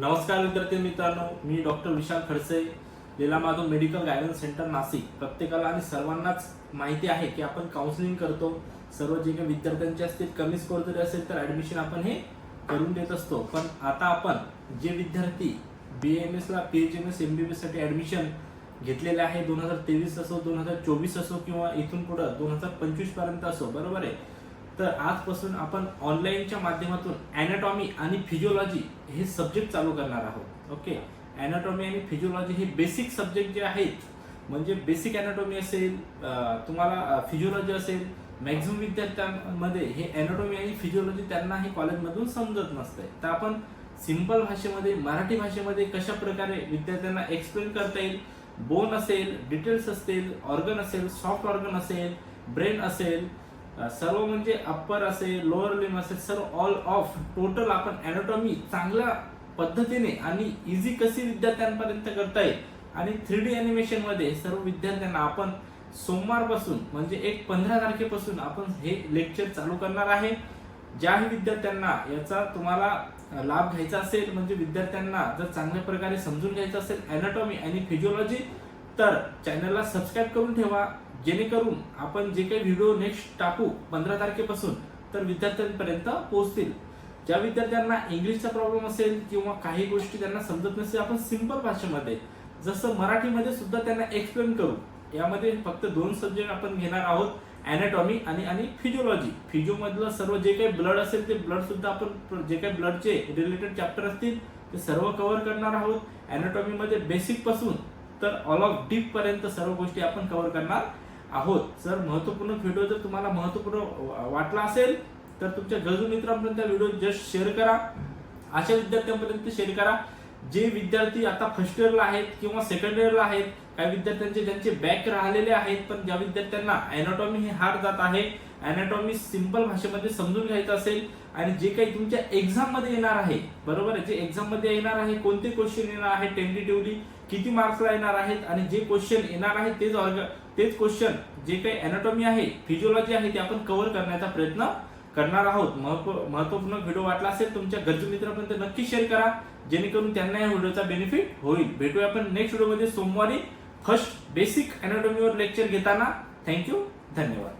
नमस्कार विद्यार्थी मित्रांनो मी doctor Vishal Khadse Leela Madhav medical guidance centre Nashik. प्रत्येकाला आणि सर्वांनाच माहिती आहे की आपण काउन्सिलिंग करतो. सर्व जे काही विद्यार्थ्यांचे असतील कमी स्कोर जरी असेल तर ऍडमिशन आपण हे करून देत असतो. पण आता आपण जे विद्यार्थी B M एसला P H M S M B B एससाठी admission घेतलेले आहे दोन हजार तेवीस असो दोन हजार चोवीस असो किंवा इथून पुढं दोन हजार पंचवीसपर्यंत असो बरोबर आहे? तर आजपासून आपण ऑनलाईनच्या माध्यमातून अॅनाटॉमी आणि फिजिओलॉजी हे सब्जेक्ट चालू करणार आहोत. ओके अॅनाटॉमी आणि फिजिओलॉजी हे बेसिक सब्जेक्ट जे आहेत म्हणजे बेसिक अॅनाटॉमी असेल तुम्हाला फिजिओलॉजी असेल मॅक्झिमम विद्यार्थ्यांमध्ये हे अॅनाटॉमी आणि फिजिओलॉजी त्यांना हे कॉलेजमधून समजत नसतंय. तर आपण सिंपल भाषेमध्ये मराठी भाषेमध्ये कशा प्रकारे विद्यार्थ्यांना एक्सप्लेन करता येईल? बोन असेल डिटेल्स असतील ऑर्गन असेल सॉफ्ट ऑर्गन असेल ब्रेन असेल सर्व म्हणजे अप्पर असेल लोअर लिम असेल सर्व ऑल ऑफ टोटल आपण अॅनाटॉमी चांगल्या पद्धतीने आणि इझी कशी विद्यार्थ्यांपर्यंत करता येईल आणि थ्री डी अॅनिमेशनमध्ये सर्व विद्यार्थ्यांना आपण सोमवारपासून म्हणजे एक पंधरा तारखेपासून आपण हे लेक्चर चालू करणार आहे. ज्याही विद्यार्थ्यांना याचा तुम्हाला लाभ घ्यायचा असेल म्हणजे विद्यार्थ्यांना जर चांगल्या प्रकारे समजून घ्यायचं असेल अॅनाटॉमी आणि फिजिओलॉजी तर चॅनलला सबस्क्राईब करून ठेवा. जेणेकरून आपण जे काही व्हिडिओ नेक्स्ट टाकू पंधरा तारखेपासून तर विद्यार्थ्यांपर्यंत पोहोचतील. ज्या विद्यार्थ्यांना इंग्लिशचा प्रॉब्लेम असेल किंवा काही गोष्टी त्यांना समजत नसेल आपण सिंपल भाषेमध्ये जसं मराठीमध्ये सुद्धा त्यांना एक्सप्लेन करू. यामध्ये फक्त दोन सब्जेक्ट आपण घेणार आहोत अॅनाटॉमी आणि आणि फिजिओलॉजी फिजिओमधलं सर्व जे काही ब्लड असेल ते ब्लड सुद्धा आपण जे काही ब्लडचे रिलेटेड चॅप्टर असतील ते सर्व कव्हर करणार आहोत. अॅनाटॉमी बेसिकपासून बेसिकपासून तर ऑल ऑफ डीप पर्यंत सर्व गोष्टी आपण कव्हर करणार आहोत. सर महत्त्वपूर्ण व्हिडिओ जर तुम्हाला महत्त्वपूर्ण वाटला असेल तर तुमच्या गरजू मित्रांपर्यंत व्हिडिओ जस्ट शेअर करा. अशा विद्यार्थ्यांपर्यंत शेअर करा. जे विद्यार्थी आता फर्स्ट इयरला आहेत किंवा सेकंड इयरला आहेत काही विद्यार्थ्यांचे ज्यांचे बॅक राहिलेले आहेत पण ज्या विद्यार्थ्यांना अॅनाटॉमी हे हार जात आहे अॅनाटॉमी सिंपल भाषेमध्ये समजून घ्यायचं असेल आणि जे काही तुमच्या एक्झाममध्ये येणार आहे बरोबर आहे? जे एक्झाममध्ये येणार आहे कोणते क्वेश्चन येणार आहे टेंटेटिव्हली किती मार्क्सला येणार आहेत आणि जे क्वेश्चन येणार आहे तेच ऑर्ग तेच क्वेश्चन जे काही अॅनाटॉमी आहे फिजिओलॉजी आहे ते आपण कव्हर करण्याचा प्रयत्न करणार आहोत. महत्व- महत्त्वपूर्ण व्हिडिओ वाटला असेल तुमच्या गरजू मित्रांपर्यंत नक्की शेअर करा. जेणेकरून त्यांना या व्हिडिओचा बेनिफिट होईल. भेटूया आपण नेक्स्ट व्हिडिओमध्ये सोमवारी फर्स्ट बेसिक अॅनाटॉमीवर लेक्चर घेताना. थँक्यू धन्यवाद.